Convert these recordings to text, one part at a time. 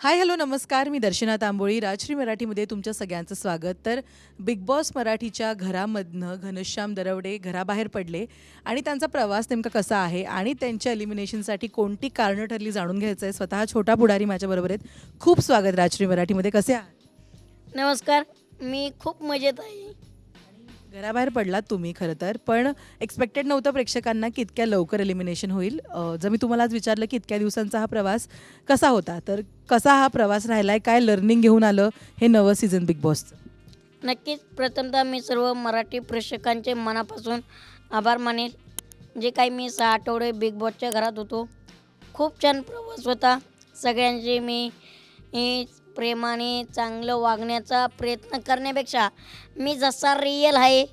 Hi hello नमस्कार. मी दर्शना तांबोळी राजश्री मराठीमध्ये तुमच्या सगळ्यांचं स्वागत. तर बिग बॉस मराठीच्या घरामधनं घनश्याम दरवडे घराबाहेर पडले आणि त्यांचा प्रवास नेमका कसा आहे आणि त्यांच्या एलिमिनेशनसाठी कोणती कारणं ठरली जाणून घ्यायचं आहे स्वतः छोटा पुढारी माझ्याबरोबर आहेत. खूप स्वागत राजश्री मराठीमध्ये. कसे आहात? नमस्कार. मी खूप मजेत आहे. घराबाहेर पडलात तुम्ही खरं तर पण एक्सपेक्टेड नव्हतं प्रेक्षकांना की इतक्या लवकर एलिमिनेशन होईल. जर मी तुम्हाला आज विचारलं की इतक्या दिवसांचा हा प्रवास कसा होता तर कसा हा प्रवास राहिला आहे काय लर्निंग घेऊन आलं हे नवं सीझन बिग बॉसचं नक्कीच. प्रथमतः मी सर्व मराठी प्रेक्षकांचे मनापासून आभार मानेल. जे काही मी सहा आठवडे बिग बॉसच्या घरात होतो खूप छान प्रवास होता. सगळ्यांचे मी हे प्रेमाने चांगलं वागण्याचा प्रयत्न करण्यापेक्षा मी जसा रियल आहे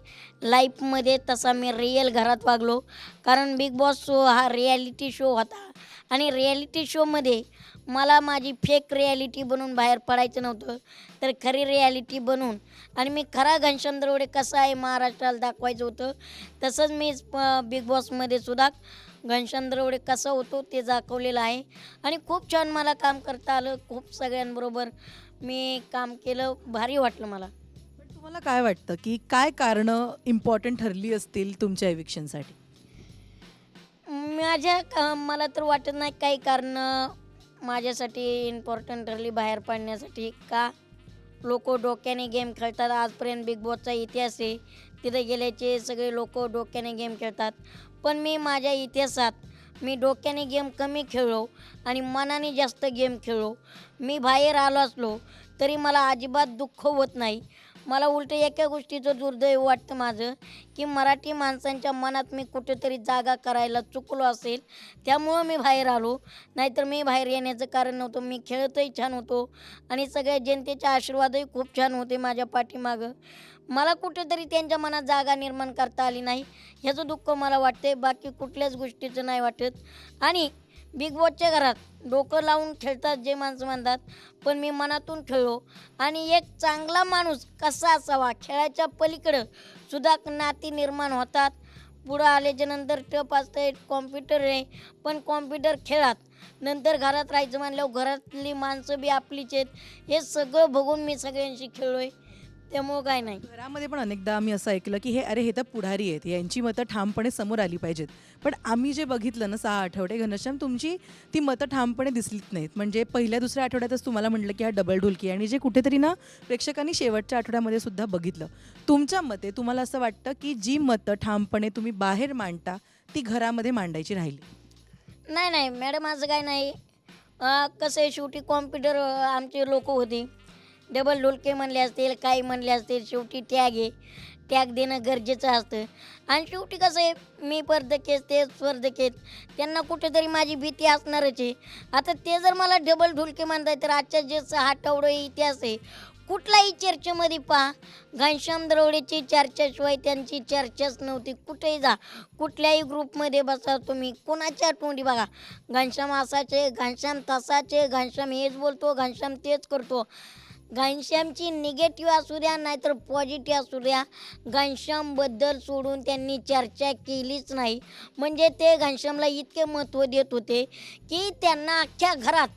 लाईफमध्ये तसा मी रियल घरात वागलो. कारण बिग बॉस शो हा रिॲलिटी शो होता. आणि रिॲलिटी शोमध्ये मला माझी फेक रिॲलिटी बनवून बाहेर पडायचं नव्हतं. तर खरी रिॲलिटी बनवून आणि मी खरा घनश्याम दरोडे कसा आहे महाराष्ट्राला दाखवायचं होतं. तसंच मी बिग बॉसमध्ये सुद्धा घनश्याम दरोडे कसं होतो ते दाखवलेलं आहे. आणि खूप छान मला काम करता आलं. खूप सगळ्यांबरोबर मी काम केलं. भारी वाटलं मला. तुम्हाला काय वाटतं की काय कारणं इम्पॉर्टंट ठरली असतील तुमच्या एविक्शनसाठी माझ्या मला तर वाटत नाही काही कारण माझ्यासाठी इम्पॉर्टंट ठरली बाहेर पाडण्यासाठी का? लोक डोक्याने गेम खेळतात. आजपर्यंत बिग बॉसचा इतिहास आहे. तिथे गेल्याचे सगळे लोक डोक्याने गेम खेळतात. पण मी माझ्या इतिहासात मी डोक्याने गेम कमी खेळलो आणि मनाने जास्त गेम खेळलो. मी बाहेर आलो असलो तरी मला अजिबात दुःख होत नाही. मला उलटं एका गोष्टीचं दुर्दैव वाटतं माझं की मराठी माणसांच्या मनात मी कुठेतरी जागा करायला चुकलो असेल त्यामुळं मी बाहेर आलो. नाहीतर मी बाहेर येण्याचं कारण नव्हतं मी खेळतही छान होतो आणि सगळ्या जनतेचे आशीर्वादही खूप छान होते माझ्या पाठीमागं. मला कुठेतरी त्यांच्या मनात जागा निर्माण करता आली नाही ह्याचं दुःख मला वाटते बाकी कुठल्याच गोष्टीचं नाही वाटत. आणि बिग बॉसच्या घरात. डोकं लावून खेळतात जे माणसं म्हणतात. पण मी मनातून खेळलो. आणि एक चांगला माणूस कसा असावा? खेळाच्या पलीकडं सुद्धा नाती निर्माण होतात. पुढं आल्याच्यानंतर टप असतं कॉम्प्युटर आहे. पण कॉम्प्युटर खेळात. नंतर घरात राहायचं म्हणल्यावर घरातली माणसं बी आपलीच आहेत. हे सगळं बघून मी सगळ्यांशी खेळलो आहे त्यामुळं काय नाही. घरामध्ये पण अनेकदा आम्ही असं ऐकलं की हे अरे हे तर पुढारी आहेत यांची मतं ठामपणे समोर आली पाहिजेत. पण आम्ही जे बघितलं ना सहा आठवडे घनश्याम तुमची ती मतं ठामपणे दिसलीच नाहीत. म्हणजे पहिल्या दुसऱ्या आठवड्यातच तुम्हाला म्हटलं की हा डबल ढोलकी आणि जे कुठेतरी ना प्रेक्षकांनी शेवटच्या आठवड्यामध्ये सुद्धा बघितलं. तुमच्या मते तुम्हाला असं वाटतं की जी मतं ठामपणे तुम्ही बाहेर मांडता ती घरामध्ये मांडायची राहिली? नाही नाही मॅडम असं काय नाही. अं, कसं आहे शेवटी कॉम्प्युटर आमचे लोक होते. डबल ढोलके म्हणले असतील काही म्हणले असतील शेवटी टॅग आहे. टॅग देणं गरजेचं असतं. आणि शेवटी कसं आहे मी स्पर्धकेत ते स्पर्धकेत त्यांना कुठेतरी माझी भीती असणारच आहे. आता ते जर मला डबल ढोलके म्हणताय तर आजच्या जे सहा आठवडे इतिहास आहे कुठलाही चर्चेमध्ये पहा. घनश्याम दरोडेची चर्चाशिवाय त्यांची चर्चाच नव्हती. कुठेही जा. कुठल्याही ग्रुपमध्ये बसा तुम्ही. कोणाच्या तोंडी बघा. घनश्याम असाचे घनश्याम तसाचे घनश्याम हेच बोलतो घनश्याम तेच करतो. घनश्यामची निगेटिव्ह असू द्या नाहीतर पॉझिटिव्ह असू द्या. घनश्यामबद्दल सोडून त्यांनी चर्चा केलीच नाही. म्हणजे ते घनश्यामला इतके महत्त्व देत होते की त्यांना अख्ख्या घरात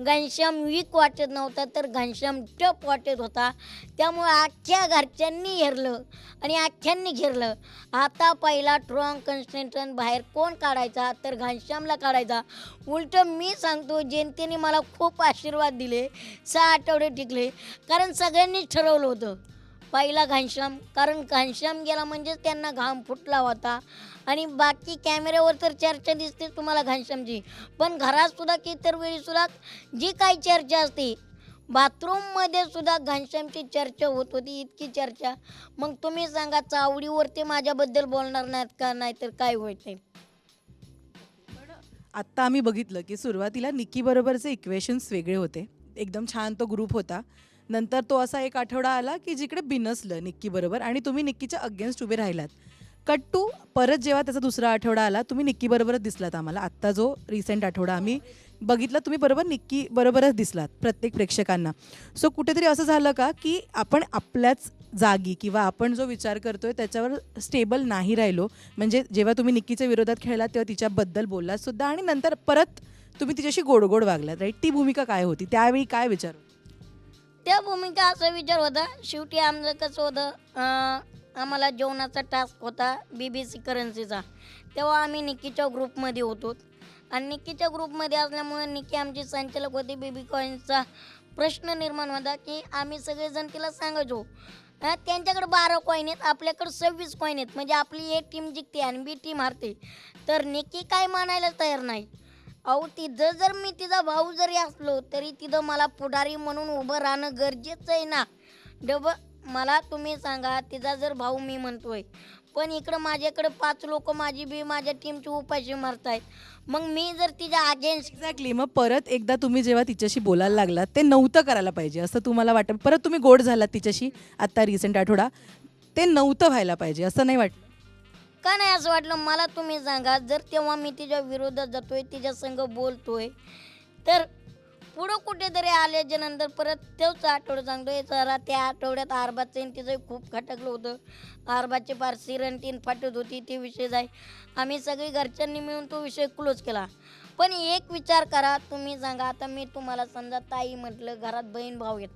घनश्याम वीक वाटत नव्हता तर घनश्याम टप वाटत होता. त्यामुळे आख्या घरच्यांनी घेरलं आणि अख्ख्यांनी घेरलं. आता पहिला ट्रॉंग कन्स्टंटन बाहेर कोण काढायचा तर घनश्यामला काढायचा. उलट मी सांगतो जनतेने मला खूप आशीर्वाद दिले. सहा आठवडे टिकले. कारण सगळ्यांनीच ठरवलं होतं. पहिला घनश्याम. कारण घनश्याम गेला म्हणजेच त्यांना घाम फुटला होता. आणि बाकी कॅमेऱ्यावर तर चर्चा दिसते तुम्हाला घनश्यामची. पण घरात सुद्धा की इतर वेळीसुद्धा जी काही चर्चा असते बाथरूममध्ये सुद्धा घनश्यामची चर्चा होत होती इतकी चर्चा. मग तुम्ही सांगा चावडीवर ते माझ्याबद्दल बोलणार नाहीत का? नाही तर काय होत नाही आत्ता आम्ही बघितलं की सुरुवातीला निकी बरोबरचे इक्वेशन्स वेगळे होते. एकदम छान तो ग्रुप होता. नंतर तो असा एक आठवडा आला की जिकडे बिनसलं निक्की बरोबर आणि तुम्ही निक्कीच्या अगेन्स्ट उभे राहिलात. कट टू परत जेव्हा त्याचा दुसरा आठवडा आला तुम्ही निक्की बरोबरच दिसलात आम्हाला. आत्ता जो रिसेंट आठवडा आम्ही बघितला तुम्ही बरोबर निक्की बरोबरच दिसलात प्रत्येक प्रेक्षकांना. सो कुठेतरी असं झालं का की आपण आपल्याच जागी किंवा आपण जो विचार करतोय त्याच्यावर स्टेबल नाही राहिलो. म्हणजे जेव्हा तुम्ही निक्कीच्या विरोधात खेळलात तेव्हा तिच्याबद्दल बोललात सुद्धा आणि नंतर परत तुम्ही तिच्याशी गोड गोड वागलात राईट ती भूमिका काय होती? त्यावेळी काय विचार त्या भूमिका असा विचार होता शेवटी आमचं कसं होतं अं, आम्हाला जेवणाचा टास्क होता बी बी सी करन्सीचा तेव्हा आम्ही निक्कीच्या ग्रुपमध्ये होतो. आणि निक्कीच्या ग्रुपमध्ये असल्यामुळे निक्की आमची संचालक होती बेबी कॉईनचा प्रश्न निर्माण होता की आम्ही सगळेजण तिला सांगायचो अं, त्यांच्याकडे बारा कॉईन आहेत आपल्याकडे सव्वीस कॉईन आहेत म्हणजे आपली एक टीम जिंकते आणि बी टीम हारते. तर निक्की काय मानायला तयार नाही. अहो तिथं जर मी तिचा भाऊ जरी असलो तरी तिथं मला पुढारी म्हणून उभं राहणं गरजेचं आहे ना. डब मला तुम्ही सांगा तिचा जर भाऊ मी म्हणतोय पण इकडं माझ्याकडे पाच लोक माझी बी माझ्या टीमची उपाशी मारतायत. मग मी जर तिच्या अगेन्स्ट एक्झॅक्टली मग परत एकदा तुम्ही जेव्हा तिच्याशी बोलायला लागलात ते नव्हतं करायला पाहिजे असं तुम्हाला वाटतं. परत तुम्ही गोड झालात तिच्याशी आत्ता रिसेंट आठवडा ते नव्हतं व्हायला पाहिजे असं नाही वाटतं. का नाही असं वाटलं? मला तुम्ही सांगा जर तेव्हा मी तिच्या विरोधात जातोय तिच्या संग बोलतोय तर पुढं कुठेतरी आल्याच्यानंतर परत तेच आठवडं सांगतोय जरा त्या आठवड्यात आरबाचं आणि तिचं खूप खटकलं होतं. आरबाचे पार सिरण तीन फाटत होती ते विषय जाय. आम्ही सगळी घरच्यांनी मिळून तो विषय क्लोज केला. पण एक विचार करा तुम्ही सांगा आता मी तुम्हाला समजा ताई म्हटलं घरात बहीण भाऊ आहेत.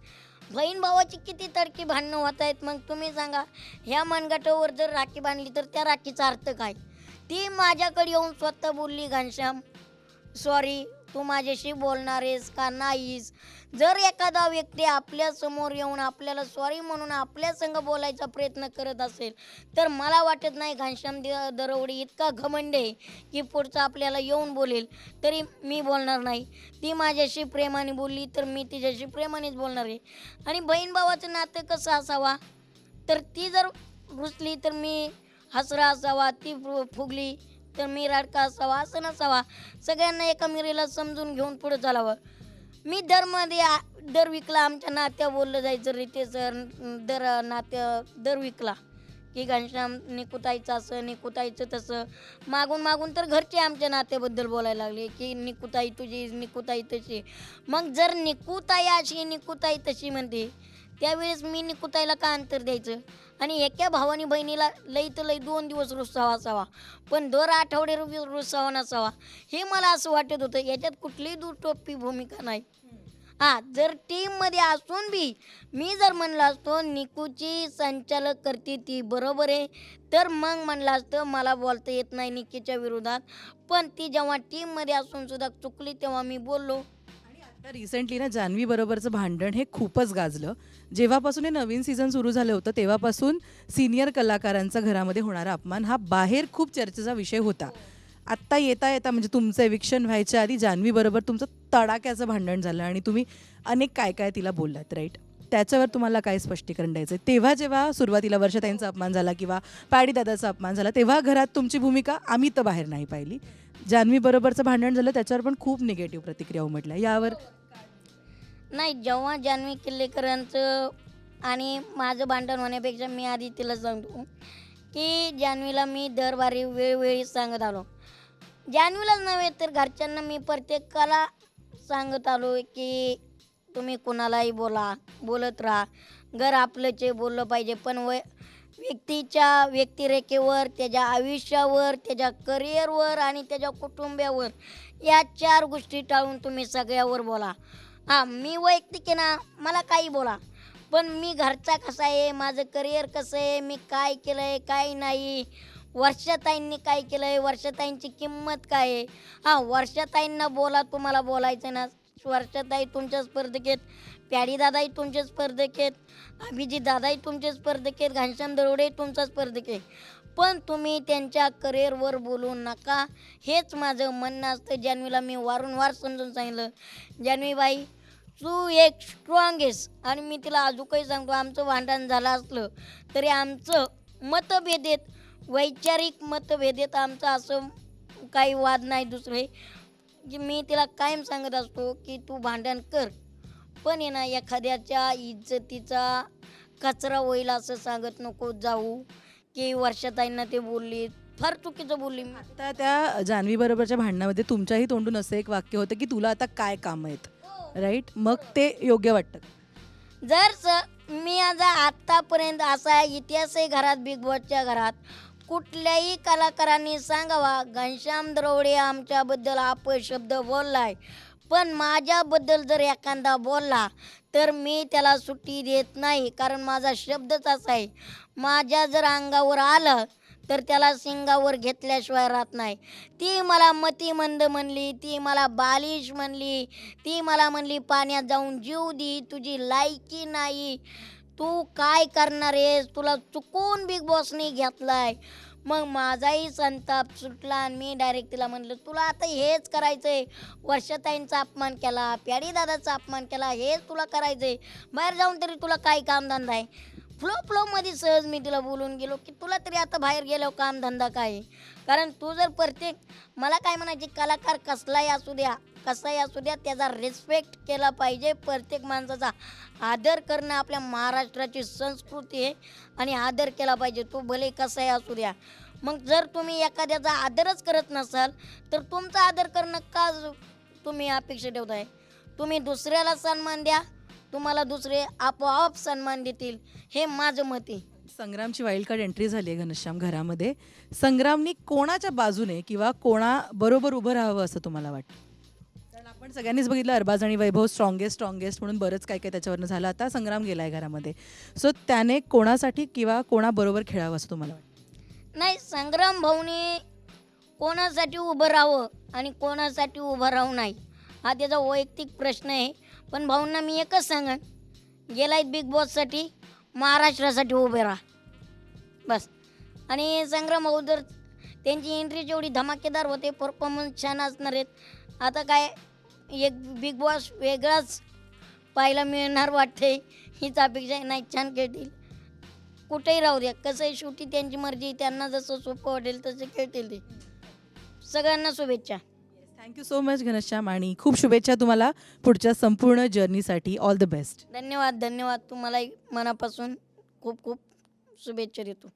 बहीण भावाची किती तडकी भांडणं होत आहेत मग तुम्ही सांगा. ह्या मनगटावर जर राखी बांधली तर त्या राखीचा अर्थ काय? ती माझ्याकडे येऊन स्वतः बोलली घनश्याम सॉरी तू माझ्याशी बोलणार आहेस का नाहीस? जर एखादा व्यक्ती आपल्यासमोर येऊन आपल्याला सॉरी म्हणून आपल्या संग बोलायचा प्रयत्न करत असेल तर मला वाटत नाही घनश्याम दरवडी इतका घमंड आहे की पुढचा आपल्याला येऊन बोलेल. तरी मी बोलणार नाही. ती माझ्याशी प्रेमाने बोलली तर मी तिच्याशी प्रेमानेच बोलणार आहे. आणि बहीण भावाचं नातं कसं असावा? तर ती जर रुसली तर मी हसरा असावा ती फु- फुगली. तर मी राडका असावा असं नसावा सगळ्यांना एका मिरीला समजून घेऊन पुढे चालावं. मी दरमध्ये दर विकला आमच्या नात्या बोललं जायचं रीते सर दर नात्या दर विकला. की घनश्याम निकुतायचं असं निकुतायचं तसं. मागून मागून तर घरचे आमच्या नात्याबद्दल बोलायला लागले की निकुताई तुझी निकुताई तशी. मग जर निकुताई अशी निकुताई तशी म्हणते त्यावेळेस मी निकुताईला का अंतर द्यायचं? आणि एका भावानी बहिणीला लई तर लई दोन दिवस रुसावा असावा पण दर आठवडे रु- रुसावा नसावा हे मला असं वाटत होतं. याच्यात कुठलीही दुटोपी भूमिका नाही. हा जर टीममध्ये असून बी मी जर म्हणलं असतो निकूची संचालक करते ती बरोबर आहे तर मग म्हणलं असतं मला बोलता येत नाही निकीच्या विरोधात. पण ती जेव्हा टीममध्ये असून सुद्धा चुकली तेव्हा मी बोललो. रिसेंटली ना जान्हवी बरोबरचं भांडण हे खूपच गाजलं. जेव्हापासून हे नवीन सीझन सुरू झालं होतं तेव्हापासून सिनियर कलाकारांचा घरामध्ये होणारा अपमान हा बाहेर खूप चर्चेचा विषय होता. आत्ता येता येता म्हणजे तुमचं एविक्शन व्हायच्या आधी जान्हवी बरोबर तुमचं तडाक्याचं भांडण झालं आणि तुम्ही अनेक काय काय तिला बोललात राईट त्याच्यावर तुम्हाला काय स्पष्टीकरण द्यायचं तेव्हा जेव्हा सुरुवातीला वर्ष त्यांचा अपमान झाला किंवा पाडीदादाचा अपमान झाला तेव्हा घरात तुमची भूमिका आम्ही तर बाहेर नाही पाहिली. जान्हवी बरोबरचं भांडण झालं त्याच्यावर पण खूप निगेटिव्ह प्रतिक्रिया उमटल्या. यावर नाही जेव्हा जान्हवी किल्लेकरांचं आणि माझं भांडण होण्यापेक्षा मी आधी तिला सांगतो. की जान्हवीला मी दरबारी वेळोवेळी सांगत आलो. जान्हवीलाच नव्हे तर घरच्यांना मी प्रत्येकाला सांगत आलो की तुम्ही कुणालाही बोला बोलत राहा. घर आपलंच बोललं पाहिजे पण वय व्यक्तीच्या व्यक्तिरेखेवर त्याच्या आयुष्यावर त्याच्या करिअरवर आणि त्याच्या कुटुंबावर या चार गोष्टी टाळून तुम्ही सगळ्यावर बोला. हां मी वैयक्तिक आहे ना मला काही बोला. पण मी घरचा कसा आहे माझं करिअर कसं आहे मी काय केलं आहे काय नाही वर्षाताईंनी काय केलं आहे वर्षाताईंची किंमत काय आहे? हां वर्षाताईंना बोला तुम्हाला बोलायचं ना वर्षाताई तुमच्या स्पर्धकेत प्याडी दादाही तुमच्या स्पर्धेत अभिजित दादाही तुमचे स्पर्धक आहेत घनश्याम दरोडे तुमचा स्पर्धक आहे पण तुम्ही त्यांच्या करिअरवर बोलू नका. हेच माझं म्हणणं असतं. जान्हवीला मी वारंवार समजून सांगितलं. जान्हवीबाई तू एक स्ट्रॉंग आहेस. आणि मी तिला अजून काही सांगतो आमचं भांडण झालं असलं तरी आमचं मतभेद आहेत. वैचारिक मतभेद आहेत. आमचं असं काही वाद नाही दुसरे. की मी तिला कायम सांगत असतो की तू भांडण कर. पण आहे ना एखाद्याच्या इज्जतीचा कचरा होईल असं सांगत नको जाऊ. की वर्षाताईंना ते बोलली फार चुकीचं बोलली मी. आता त्या जान्हवी बरोबरच्या भांडणामध्ये तुमच्याही तोंडून असं एक वाक्य होतं की तुला आता काय काम आहेत? राईट? मग ते योग्य वाटतं. जर स मी आज आत्तापर्यंत असा इतिहास आहे घरात बिग बॉसच्या घरात कुठल्याही कलाकारांनी सांगावा घनश्याम द्रवडे आमच्याबद्दल अपशब्द बोललाय. पण माझ्याबद्दल जर एखादा बोलला तर मी त्याला सुट्टी देत नाही. कारण माझा शब्दच असा आहे माझ्या जर अंगावर आलं तर त्याला सिंगावर घेतल्याशिवाय राहत नाही. ती मला मतिमंद म्हणली ती मला बालिश म्हणली ती मला म्हणली पाण्यात जाऊन जीव दी तुझी लायकी नाही. तू काय करणार आहेस? तुला चुकून बिग बॉसने घेतलाय. मग माझाही संताप सुटला आणि मी डायरेक्ट तिला म्हणलं तुला आता हेच करायचं आहे वर्षाताईंचा अपमान केला प्याडी दादाचा अपमान केला हेच तुला करायचं आहे बाहेर जाऊन तरी तुला काय कामधंदा आहे? फ्लो फ्लोमध्ये सहज मी तिला बोलून गेलो की तुला तरी आता बाहेर गेल्यावर कामधंदा काय आहे? कारण तू जर प्रत्येक मला काय म्हणायचे कलाकार कसलाही असू द्या कसाही असू द्या त्याचा रिस्पेक्ट केला पाहिजे. प्रत्येक माणसाचा आदर करणं आपल्या महाराष्ट्राची संस्कृती आहे आणि आदर केला पाहिजे. तो भले कसाही असू द्या. मग जर तुम्ही एखाद्याचा आदरच करत नसाल तर तुमचा आदर करणं का तुम्ही अपेक्षा ठेवताय? तुम्ही दुसऱ्याला सन्मान द्या तुम्हाला दुसरे आपोआप सन्मान देतील हे माझं मत आहे. संग्रामची वाईल्ड कार्ड एंट्री झाली आहे घनश्याम घरामध्ये. संग्रामनी कोणाच्या बाजूने किंवा कोणाबरोबर उभं राहावं असं तुम्हाला वाटतं? कारण आपण सगळ्यांनीच बघितलं अरबाज आणि वैभव स्ट्रॉंगेस्ट स्ट्रॉंगेस्ट म्हणून बरंच काय काय त्याच्यावरनं झालं. आता संग्राम गेला आहे घरामध्ये. सो त्याने कोणासाठी किंवा कोणाबरोबर खेळावं असं तुम्हाला वाटतं? नाही संग्राम भाऊने कोणासाठी उभं राहावं आणि कोणासाठी उभं राहू नाही हा त्याचा वैयक्तिक प्रश्न आहे. पण भाऊंना मी एकच सांगन गेलाय बिग बॉससाठी महाराष्ट्रासाठी उभे राहा. बस. आणि संग्राम भाऊ जर त्यांची एंट्री जेवढी धमाकेदार होते परफॉर्मन्स छान असणार आहेत. आता काय एक बिग बॉस वेगळाच पाहायला मिळणार वाटते हीच अपेक्षा नाही छान खेळतील. कुठेही राहू द्या कसंही शेवटी त्यांची मर्जी त्यांना जसं सोपं वाटेल तसं खेळतील ते. सगळ्यांना शुभेच्छा. थँक्यू सो मच घनश्याम आणि खूप शुभेच्छा तुम्हाला पुढच्या संपूर्ण जर्नीसाठी ऑल द बेस्ट धन्यवाद धन्यवाद. तुम्हाला मनापासून खूप खूप शुभेच्छा देतो.